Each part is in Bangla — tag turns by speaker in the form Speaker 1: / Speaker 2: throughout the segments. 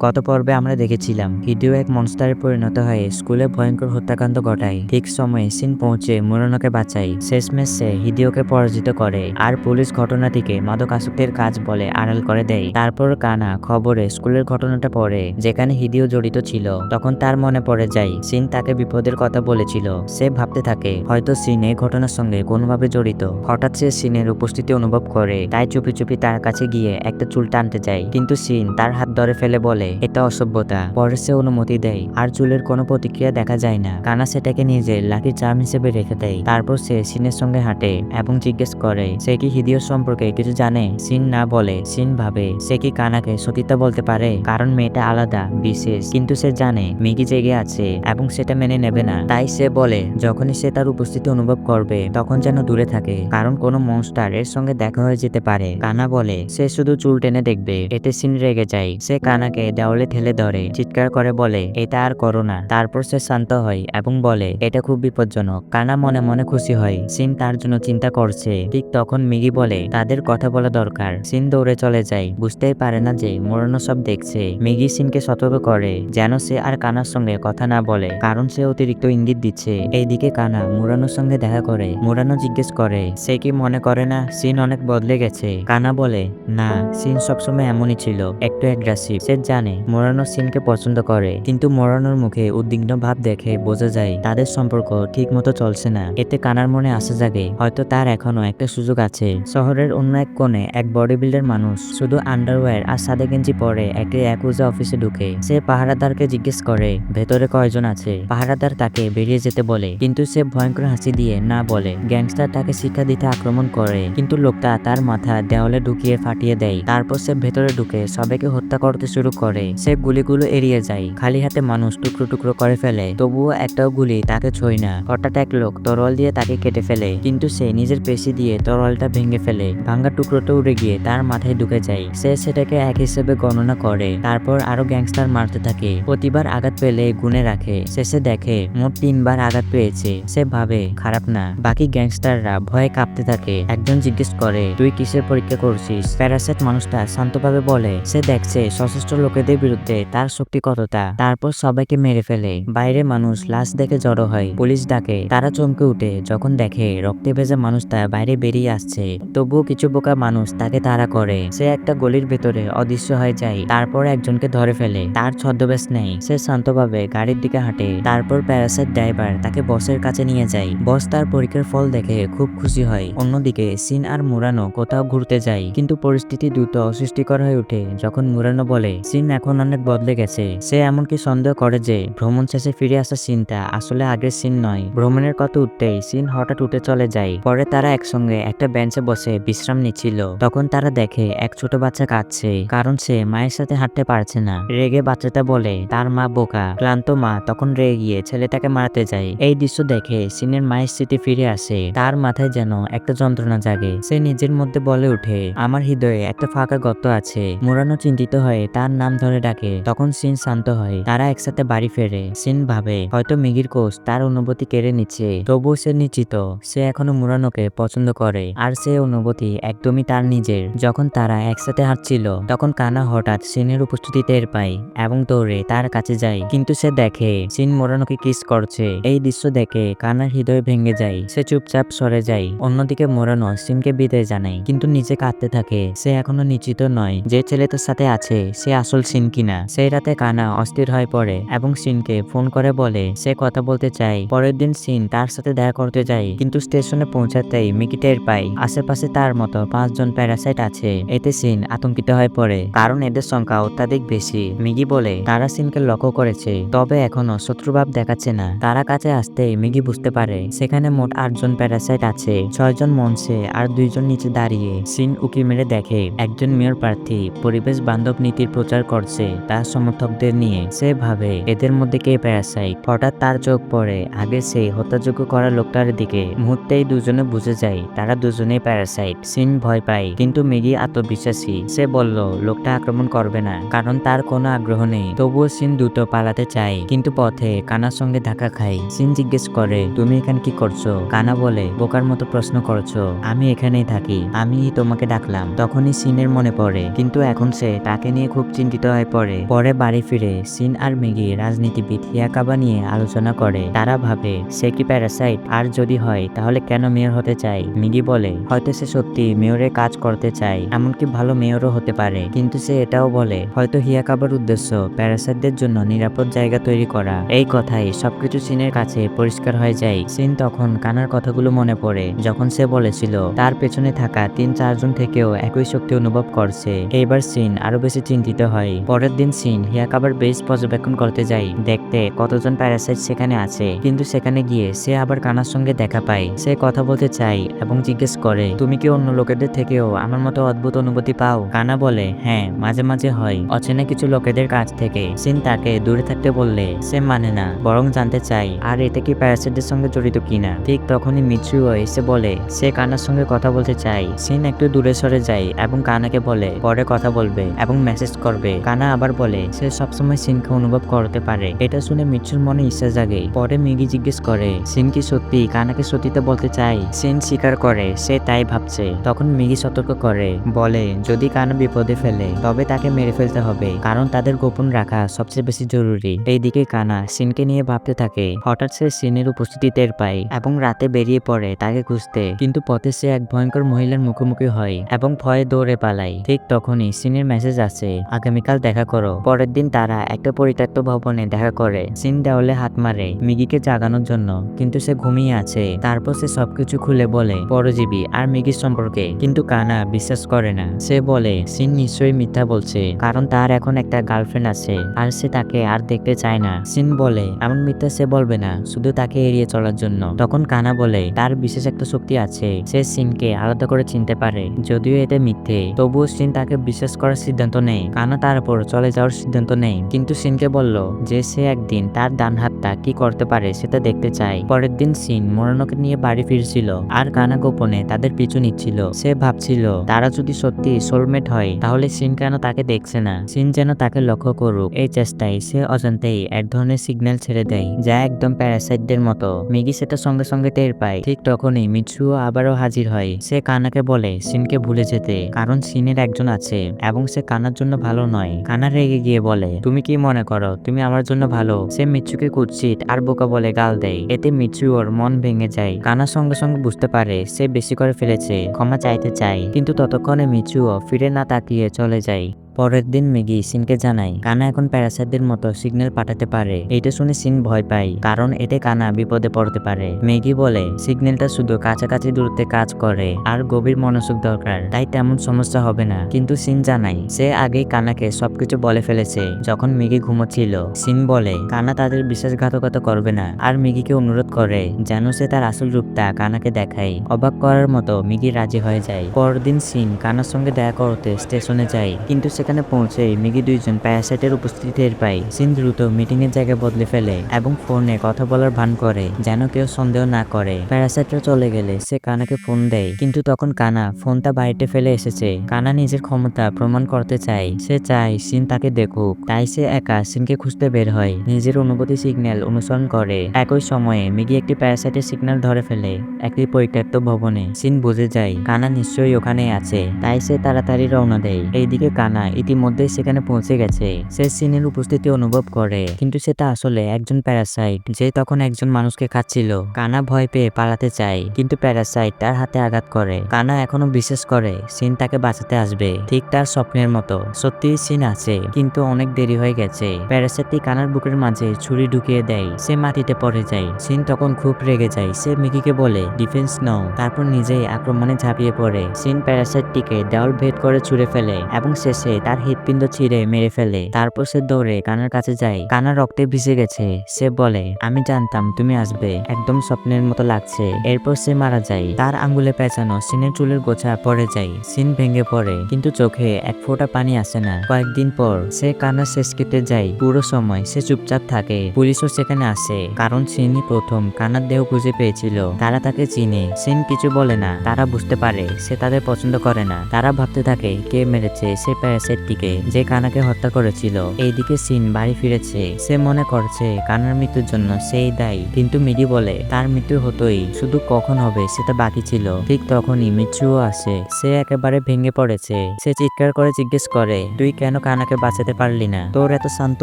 Speaker 1: গত পর্বে আমরা দেখেছিলাম হিডিও এক মনস্টারে পরিণত হয়ে স্কুলে ভয়ঙ্কর হত্যাকাণ্ড ঘটায়। ঠিক সময়ে সিন পৌঁছে মুরানোকে বাঁচায়। শেষমেশ সে হিডিওকে পরাজিত করে আর পুলিশ ঘটনাটিকে মাদকাসক্তের কাজ বলে আড়াল করে দেয়। তারপর কানা খবরে স্কুলের ঘটনাটা পড়ে যেখানে হিডিও জড়িত ছিল। তখন তার মনে পড়ে যায়, সিন তাকে বিপদের কথা বলেছিল। সে ভাবতে থাকে, হয়তো সিন এই ঘটনার সঙ্গে কোনোভাবে জড়িত। হঠাৎ সে সিনের উপস্থিতি অনুভব করে, তাই চুপি চুপি তার কাছে গিয়ে একটা চুল টানতে যায়। কিন্তু সিন তার হাত ধরে ফেলে বলে, এটা অসভ্যতা। পরে সে অনুমতি দেয়। আর চুলের কোনো প্রতিক্রিয়া দেখা যায় না। কানা সেটাকে নিজের লাকি চার্ম হিসেবে রেখে দেয়। তারপর সে সিনের সঙ্গে হাঁটে এবং জিজ্ঞেস করে, সে কি হিদিও সম্পর্কে কিছু জানে? সিন না বলে, সিন ভাবে, সে কি কানাকে সতীতা বলতে পারে? কারণ মেয়েটা আলাদা, বিশেষ। কিন্তু সে জানে মিকি জেগে আছে এবং সেটা মেনে নেবে না। তাই সে বলে, যখনই সে তার উপস্থিতি অনুভব করবে, তখন যেন দূরে থাকে। কারণ কোনো মনস্টার এর সঙ্গে দেখা হয়ে যেতে পারে। কানা বলে, সে শুধু চুল টেনে দেখবে। এতে সিন রেগে যায়। সে কানাকে দেওয়ালে ঠেলে ধরে, চিৎকার করে বলে, এটা আর করো না। তারপর সে শান্ত হয় এবং বলে, এটা খুব বিপজ্জনক। কানা মনে মনে খুশি হয়। সিন তার জন্য চিন্তা করছে। ঠিক তখন মিগি বলে, তাদের কথা বলা দরকার। সিন দৌড়ে চলে যায়। বুঝতেই পারে না যে মোরানো সব দেখছে। মিগি সিনকে সতর্ক করে, যেন সে আর কানার সঙ্গে কথা না বলে, কারণ সে অতিরিক্ত ইঙ্গিত দিচ্ছে। এইদিকে কানা মুরানোর সঙ্গে দেখা করে। মুরানো জিজ্ঞেস করে, সে কি মনে করে না? সিন অনেক বদলে গেছে। কানা বলে, না, সিন সবসময় এমনই ছিল, একটু অ্যাগ্রেসিভ সে জানে, মোরানো সিনকে পছন্দ করে। কিন্তু মোরানোর মুখে উদ্বিগ্ন ভাব দেখে বোঝা যায়, তাদের সম্পর্ক ঠিক মতো চলছে না। এতে কানার মনে আসা জাগে, হয়তো তার এখনও একটা সুযোগ আছে। শহরের অন্য এক কোণে এক বডি বিল্ডার মানুষ, শুধু আন্ডারওয়্যার আর সাদে গেঞ্জি পরে একটি একুজা অফিসে ঢুকে। সে পাহারাদারকে জিজ্ঞেস করে, ভেতরে কয়জন আছে? পাহারাদার তাকে বেরিয়ে যেতে বলে, কিন্তু সে ভয়ঙ্কর হাসি দিয়ে না বলে। গ্যাংস্টার তাকে শিক্ষা দিতে আক্রমণ করে, কিন্তু লোকটা তার মাথা দেওয়ালে ঢুকিয়ে ফাটিয়ে দেয়। তারপর সে ভেতরে ঢুকে সবাইকে হত্যা করতে শুরু করে। সে গুলিগুলো এড়িয়ে যায়। খালি হাতে মানুষ টুকরো টুকরো করে ফেলে। তবুও একটাও গুলি তাকে ছই না। হঠাৎ এক লোক তরল দিয়ে তাকে কেটে ফেলে। কিন্তু সে নিজের পেশি দিয়ে তরলটা ভেঙে ফেলে। ভাঙ্গা টুকরোটা উড়ে গিয়ে তার মাথায় ঢুকে যায়। সে সেটাকে এক হিসেবে গণনা করে। তারপর আরও গ্যাংস্টার মারতে থাকে। প্রতিবার আঘাত পেলে গুনে রাখে। শেষে দেখে মোট তিনবার আঘাত পেয়েছে। সে ভাবে, খারাপ না। বাকি গ্যাংস্টাররা ভয়ে কাঁপতে থাকে। একজন জিজ্ঞেস করে, তুই কিসের পরীক্ষা করছিস? প্যারাসাইট মানুষটা শান্তভাবে বলে, সে দেখছে, সশস্ত্র লোকেদের বিরুদ্ধে তার শক্তি কতটা? তারপর সবাইকে মেরে ফেলে। বাইরে মানুষ লাশ দেখে জড়ো হয়। পুলিশ ডাকে। তারা চমকে উঠে। যখন দেখে রক্তে ভেজা মানুষটা বাইরে বেরিয়ে আসছে, তবুও কিছু বোকা মানুষ তাকে তাড়া করে। সে একটা গলির ভেতরে অদৃশ্য হয়ে যায়। তারপর একজনকে ধরে ফেলে। তার ছদ্মবেশ নেই। সে শান্তভাবে গাড়ির দিকে হাঁটে। তারপর প্যারাসাইট ড্রাইভার তাকে বসের কাছে নিয়ে যায়। বস তার পরীক্ষার ফল দেখে খুব খুশি হয়। অন্যদিকে সিন আর মুরানো কোথাও ঘুরতে যায়। কিন্তু পরিস্থিতি দ্রুত অসৃষ্টিকর হয়ে ওঠে। যখন মুরানো বলে সিন এখন অনেক বদলে গেছে। সে এমনকি সন্দেহ করে যে, ভ্রমণ শেষে ফিরে আসা সিনটা আসলে আগের সিন নয়। ভ্রমণের কথা উঠতেই সিন হঠাৎ উঠে চলে যায়। পরে তারা একসঙ্গে একটা বেঞ্চে বসে বিশ্রাম নিচ্ছিল। তখন তারা দেখে এক ছোট বাচ্চা কাঁদছে, কারণ সে মায়ের সাথে হাঁটতে পারছে না। রেগে বাচ্চাটা বলে, তার মা বোকা, ক্লান্ত মা। তখন রেগে গিয়ে ছেলেটাকে মারতে যায়। এই দৃশ্য দেখে সিনের মায়ের স্মৃতি ফিরে আসে। তার মাথায় যেন একটা যন্ত্রণা জাগে। সে নিজের মধ্যে বলে উঠে আমার হৃদয়ে একটা ফাঁকা গর্ত আছে। মোরানো চিন্তিত হয়ে তার নাম ধরে ডাকে। তখন সিন শান্ত হয়। তারা একসাথে বাড়ি ফেরে। সিন ভাবে, হয়তো মিগির কোষ তার অনুভূতি কেড়ে নিচ্ছে। তবুও সে নিশ্চিত। সে এখনও মুরানোকে পছন্দ করে। আর সে অনুভূতি একদমই তার নিজের। যখন তারা একসাথে হাঁটছিল, তখন কানা হঠাৎ সিনের উপস্থিতি টের পায় এবং দৌড়ে তার কাছে যায়। কিন্তু সে দেখে, সিন মোরানোকে কিস করছে। এই দৃশ্য দেখে কানার হৃদয় ভেঙে যায়। সে চুপচাপ সরে যায়। অন্যদিকে মোরানো সিনকে বিদায় জানায়। কিন্তু নিজে কাঁদতে থাকে। সে এখনও নিশ্চিত নয় যে ছেলে তার সাথে আছে। সে আসল সিন কিনা? সেই রাতে কানা অস্থির হয়ে পড়ে এবং সিনকে ফোন করে বলে, সে কথা বলতে চায় পরের দিন সিন তার সাথে দেখা করতে যায়, কিন্তু স্টেশনে পৌঁছাতেই মিকি টের পায়, আশেপাশে তার মতো পাঁচজন প্যারাসাইট আছে। এতে সিন আতঙ্কিত হয়ে পড়ে, কারণ এদের সংখ্যা অত্যাধিক বেশি। মিগি বলে, তারা সিনকে লক্ষ্য করেছে, তবে এখনও শত্রুভাব দেখাচ্ছে না। তারা কাছে আসতেই মিগি বুঝতে পারে, সেখানে মোট আটজন প্যারাসাইট আছে, ছয়জন মঞ্চে আর দুইজন নিচে দাঁড়িয়ে। সিন উকি মেরে দেখে, একজন মেয়র প্রার্থী, পরিবেশ বান্ধব নীতির প্রচার করছে তার সমর্থকদের নিয়ে। সে ভাবে এদের মধ্যে কে প্যারাসাইট হঠাৎ তার চোখ পড়ে। আগে সে হত্যাযোগ্য করা লোকটার দিকে। মুহূর্তেই দুজনে বুঝে যায়, তারা দুজনেই প্যারাসাইট সিন ভয় পায়, কিন্তু মিগি আত্মবিশ্বাসী। সে বলল, লোকটা আক্রমণ করবে না, কারণ তার কোনো আগ্রহ নেই। তবুও সিন দ্রুত পালাতে চায়, কিন্তু পথে কানার সঙ্গে ধাক্কা খায়। সিন জিজ্ঞেস করে, তুমি এখানে কি করছ? কানা বলে, বোকার মতো প্রশ্ন করছ। আমি এখানেই থাকি। আমি তোমাকে ডাকলাম। তখনই সিনের মনে পড়ে, কিন্তু এখন সে তাকে নিয়ে খুব খুব চিন্তিত হয়ে পড়ে। পরে বাড়ি ফিরে সিন আর মেগি রাজনীতিবিদ হিয়াকাবা নিয়ে আলোচনা করে। তারা ভাবে, সে কি প্যারাসাইট? আর যদি হয়, তাহলে কেন মেয়র হতে চায়? মিগি বলে, হয়তো সে সত্যি মেয়রের কাজ করতে চায়, এমনকি ভালো মেয়রও হতে পারে। কিন্তু সে এটাও বলে, হয়তো হিয়াকাবার উদ্দেশ্য প্যারাসাইটদের জন্য নিরাপদ জায়গা তৈরি করা। এই কথাই সবকিছু সিনের কাছে পরিষ্কার হয়ে যায়। সিন তখন কানার কথাগুলো মনে পড়ে, যখন সে বলেছিল, তার পেছনে থাকা তিন চারজন থেকেও একই শক্তি অনুভব করছে। এইবার সিন আরও বেশি চিন্তিত হয়। পরের দিন সিন হিয়াকাবার বেশ পর্যবেক্ষণ করতে যাই দেখতে কতজন প্যারাসাইট সেখানে আছে। কিন্তু সেখানে গিয়ে সে আবার কানার সঙ্গে দেখা পায়। সে কথা বলতে চায় এবং জিজ্ঞেস করে, তুমি কি অন্য লোকেদের থেকেও আমার মতো অদ্ভুত অনুভূতি পাও? কানা বলে হ্যাঁ মাঝে মাঝে হয়। অচেনা কিছু লোকেদের কাছ থেকে। সিন তাকে দূরে থাকতে বললে, সে মানে না, বরং জানতে চাই আর এটা কি প্যারাসাইটদের সঙ্গে জড়িত কিনা? ঠিক তখনই মিত্রুও এসে বলে, সে কানার সঙ্গে কথা বলতে চাই সিন একটু দূরে সরে যায় এবং কানাকে বলে, পরে কথা বলবে। এবং মেসেজ করবে। কানা আবার বলে, সে সবসময় সিনকে অনুভব করতে পারে। এটা শুনে মিচ্ছুর মনে ইচ্ছা জাগে। পরে মিগি জিজ্ঞেস করে, সিন কি সত্যি? কানাকে সত্যিতে বলতে চাই? সিন স্বীকার করে, সে তাই ভাবছে। তখন মিগি সতর্ক করে, বলে, যদি কানা বিপদে ফেলে, তবে তাকে মেরে ফেলতে হবে। কারণ তাদের গোপন রাখা সবচেয়ে বেশি জরুরি। এইদিকে কানা সিনকে নিয়ে ভাবতে থাকে, হঠাৎ সে সিনের উপস্থিতি টের পায় এবং রাতে বেরিয়ে পড়ে তাকে খুঁজতে। কিন্তু পথে সে এক ভয়ঙ্কর মহিলার মুখোমুখি হয় এবং ভয়ে দৌড়ে পালায়। ঠিক তখনই সিনের মেসেজ আসে আগামীকাল দেখা করো। পরের দিন তারা একটা পরিত্যক্ত ভবনে দেখা করে। সিন দেওয়ালে হাত মারে মিগিকে জাগানোর জন্য। কিন্তু সে ঘুমিয়ে আছে। তারপর সে সবকিছু খুলে বলে, পরজীবী, আর মিগির সম্পর্কে? কিন্তু কানা বিশ্বাস করে না। সে বলে, সিন নিশ্চয়ই মিথ্যা বলছে, কারণ তার এখন একটা গার্লফ্রেন্ড আছে, আর সে তাকে আর দেখতে চায় না। সিন বলে, এমন মিথ্যা সে বলবে না, শুধু তাকে এড়িয়ে চলার জন্য। তখন কানা বলে, তার বিশেষ একটা শক্তি আছে, সে সিনকে আলাদা করে চিনতে পারে, যদিও এটা মিথ্যে। তবুও সিন তাকে বিশ্বাস করার সিদ্ধান্ত নেই কানা তার উপর চলে যাওয়ার সিদ্ধান্ত নেই। কিন্তু সিনকে বলল যে সে একদিন তার ডান হাতটা কি করতে পারে সেটা দেখতে চায়। পরের দিন সিন মোরানোকে নিয়ে বাড়ি ফিরছিল আর কানা গোপনে তাদের পিছু নিচ্ছিল। সে ভাবছিল, তারা যদি সত্যি সোলমেট হয়, তাহলে সিন কেন তাকে দেখছে না? সিন যেন তাকে লক্ষ্য করুক। এই চেষ্টায় সে অজান্তেই এক ধরনের সিগন্যাল ছেড়ে দেয়, যা একদম প্যারাসাইটদের মতো। মিগি সেটা সঙ্গে সঙ্গে টের পায়। ঠিক তখনই মিৎসুও আবারও হাজির হয়। সে কানাকে বলে, সিনকে ভুলে যেতে, কারণ সিনের একজন আছে, এবং সে কানার জন্য ভালো নয়। কানা রেগে গিয়ে বলে, তুমি কি মনে করো? তুমি আমার জন্য ভালো। সে মিচ্ছুকে কুৎসিত আর বোকা বলে গাল দেয়। এতে মিচ্ছু ওর মন ভেঙে যায়। কানা সঙ্গে সঙ্গে বুঝতে পারে সে বেশি করে ফেলেছে, ক্ষমা চাইতে চায়। কিন্তু ততক্ষণে মিচুও ফিরে না তাকিয়ে চলে যায়। পরের দিন মেগি সিনকে জানায়, কানা এখন প্যারাসাইটদের মতো সিগন্যাল পাঠাতে পারে। এটা শুনে সিন ভয় পায়, কারণ এতে কানা বিপদে পড়তে পারে। মেগি বলে, সিগন্যালটা শুধু কাছাকাছি দূরত্বে কাজ করে, আর গভীর মনোযোগ দরকার, তাই তেমন সমস্যা হবে না। কিন্তু সিন জানায়, সে আগেই কানাকে সবকিছু বলে ফেলেছে। যখন মিগি ঘুমোচ্ছিল, সিন বলে, কানা তাদের বিশ্বাসঘাতকতা করবে না। আর মিগিকে অনুরোধ করে, যেন সে তার আসল রূপটা কানাকে দেখায়। অবাক করার মতো মিগি রাজি হয়ে যায়। পরদিন সিন কানার সঙ্গে দেখা করতে স্টেশনে যায়, কিন্তু সেখানে পৌঁছে মিগি দুইজন প্যারাসাইটের উপস্থিতি টের পায়। সিন দ্রুত মিটিং এর জায়গা বদলে ফেলে এবং ফোনে কথা বলার ভান করে, যেন কেউ সন্দেহ না করে। প্যারাসাইটরা চলে গেলে সে কানাকে ফোন দেয়, কিন্তু তখন কানা ফোনটা বাড়িতে ফেলে এসেছে। কানা নিজের ক্ষমতা প্রমাণ করতে চায়। সে চায় সিন তাকে দেখুক। তাই সে একা সিনকে খুঁজতে বের হয়। নিজের অনুভূতি সিগন্যাল অনুসরণ করে। একই সময়ে মিগি একটি প্যারাসাইটের সিগন্যাল ধরে ফেলে একটি পরিত্যক্ত ভবনে। সিন বুঝে যায়, কানা নিশ্চয়ই ওখানে আছে। তাই সে তাড়াতাড়ি রওনা দেয়। এইদিকে কানা ইতিমধ্যেই সেখানে পৌঁছে গেছে। সে সিনের উপস্থিতি অনুভব করে। কিন্তু সেটা আসলে একজন প্যারাসাইট যে তখন একজন মানুষকে খাচ্ছিল। কানা ভয় পেয়ে পালাতে চায়, কিন্তু প্যারাসাইট তার হাতে আঘাত করে। কানা এখনও বিশ্বাস করে, সিন তাকে বাঁচাতে আসবে। ঠিক তার স্বপ্নের মতো। সত্যি সিন আছে, কিন্তু অনেক দেরি হয়ে গেছে। প্যারাসাইটটি কানার বুকের মাঝে ছুরি ঢুকিয়ে দেয়। সে মাটিতে পড়ে যায়। সিন তখন খুব রেগে যায়। সে মিকিকে বলে ডিফেন্স নাও। তারপর নিজেই আক্রমণে ঝাঁপিয়ে পড়ে। সিন প্যারাসাইটটিকে দেওয়াল ভেদ করে ছুঁড়ে ফেলে এবং শেষে তার হৃৎপিণ্ড ছিঁড়ে মেরে ফেলে। তারপর সে দৌড়ে কানার কাছে যায় কানা রক্তে ভিজে গেছে। সে বলে, আমি জানতাম তুমি আসবে। একদম স্বপ্নের মতো লাগছে। এরপর সে মারা যায়। তার আঙ্গুলে পেঁচানো সিনের চুলের গোছা পড়ে যায়। সিন ভেঙে পড়ে। কিন্তু চোখে এক ফোঁটা পানি আসে না। কয়েকদিন পর সে কানা শেষ কেটে যায়। পুরো সময় সে চুপচাপ থাকে। পুলিশও সেখানে আসে। কারণ সিনই প্রথম কানার দেহ খুঁজে পেয়েছিল। তারা তাকে চিনে। সিন কিছু বলে না। তারা বুঝতে পারে সে তাদের পছন্দ করে না। তারা ভাবতে থাকে, কে মেরেছে? সে প্যারাসাইট রাতের দিকে যে কানাকে হত্যা করেছিল, এইদিকে সিন বাড়ি ফিরেছে। সে মনে করছে কানার মৃত্যুর জন্য সেই দায়ী। কিন্তু মিডি বলে, তার মৃত্যু হতোই, শুধু কখন হবে সেটা বাকি ছিল। ঠিক তখনই মিচুও আসে। সে একেবারে ভেঙে পড়েছে। সে চিৎকার করে জিজ্ঞেস করে, তুই কেন কানাকে বাঁচাতে পারলি না? তোর এত শান্ত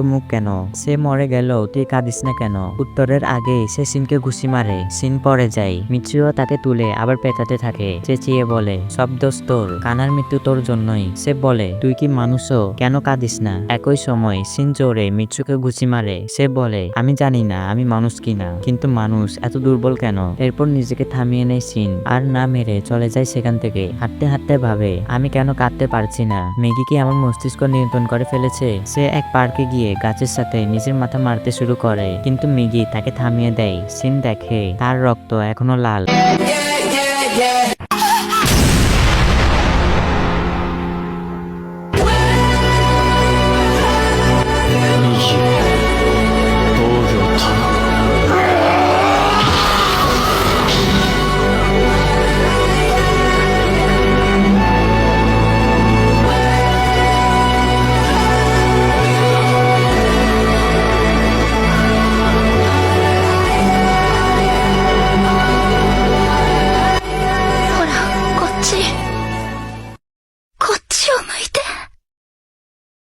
Speaker 1: মুখ কেন? সে মরে গেল তুই কাঁদিস না কেন? উত্তরের আগে সে সিনকে ঘুষি মারে। সিন পরে যায়। মিচুও তাকে তুলে আবার পেটাতে থাকে। চেঁচিয়ে বলে, সব দোষ তোর। কানার মৃত্যু তোর জন্যই। সে বলে, তুই কি মানুষও কেন কাঁদিস না? একই সময় সিন জোরে মিচুকে ঘুষি মারে। সে বলে, আমি জানি না, আমি মানুষ কিনা কিন্তু মানুষ এত দুর্বল কেন? এরপর নিজেকে থামিয়ে নেয় সিন। আর না মেরে চলে যায় সেখান থেকে। হাঁটতে হাঁটতে ভাবে, আমি কেন কাঁদতে পারছি না? মেগি কি আমার মস্তিষ্ক নিয়ন্ত্রণ করে ফেলেছে? সে এক পার্কে গিয়ে গাছের সাথে নিজের মাথা মারতে শুরু করে। কিন্তু মেগি তাকে থামিয়ে দেয়। সিন দেখে, তার রক্ত এখনও লাল।